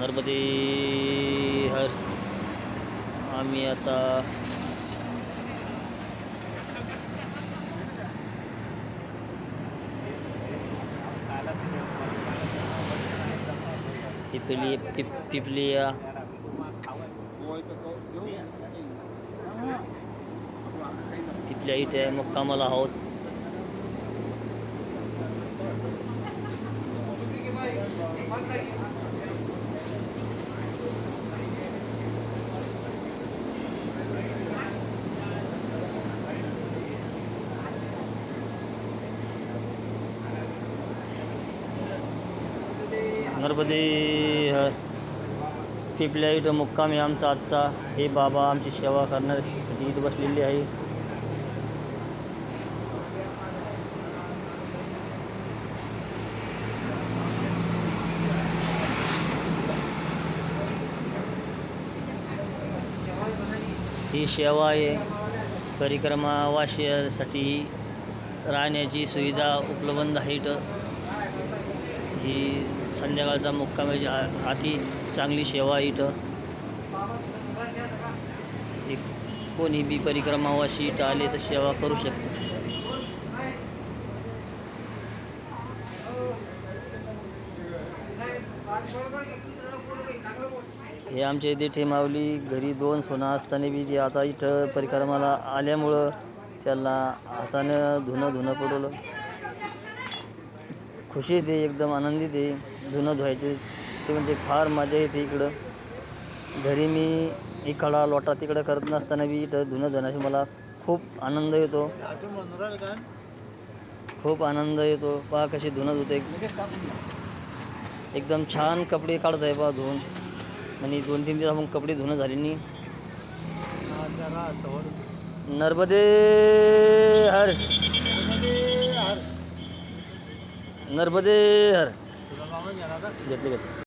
नर्मदे हर. आम्ही आता पिपली पिप पिपलिया पिपल्या इथे मुक्कामाला आहोत. नर्मदे गणपती पिपल्या इथं मुक्काम आहे आमचा आजचा. हे बाबा आमची सेवा करण्यासाठी इथं बसलेली आहे. ही सेवा आहे. परिक्रमावासियासाठी राहण्याची सुविधा उपलब्ध आहे इथं. ही संध्याकाळचा मुक्कामाची आ- अति चांगली सेवा आहे इथं. एक कोणी बी परिक्रमावाशी इथं आले तर सेवा करू शकते. हे आमच्या इथे ठेमावली घरी दोन सोनं असताना बी जे आता इथं परिक्रमाला आल्यामुळं त्याला हातानं धुणं धुणं पडवलं. खुशी येते एकदम आनंदित आहे धुणं धुवायचे. ते म्हणजे फार मजा येते इकडं. घरी मी इकडा लोटा तिकडं करत नसताना बी इथं धुणं धुण्याचे मला खूप आनंद येतो. खूप आनंद येतो. पहा कशी धुणं धुते. एकदम छान कपडे काढत आहे पहा धुवून. आणि दोन तीन दिवस मग कपडे धुणं झाले नाही. नर्मदे हर नर्मदे हर. घेतले घेतले.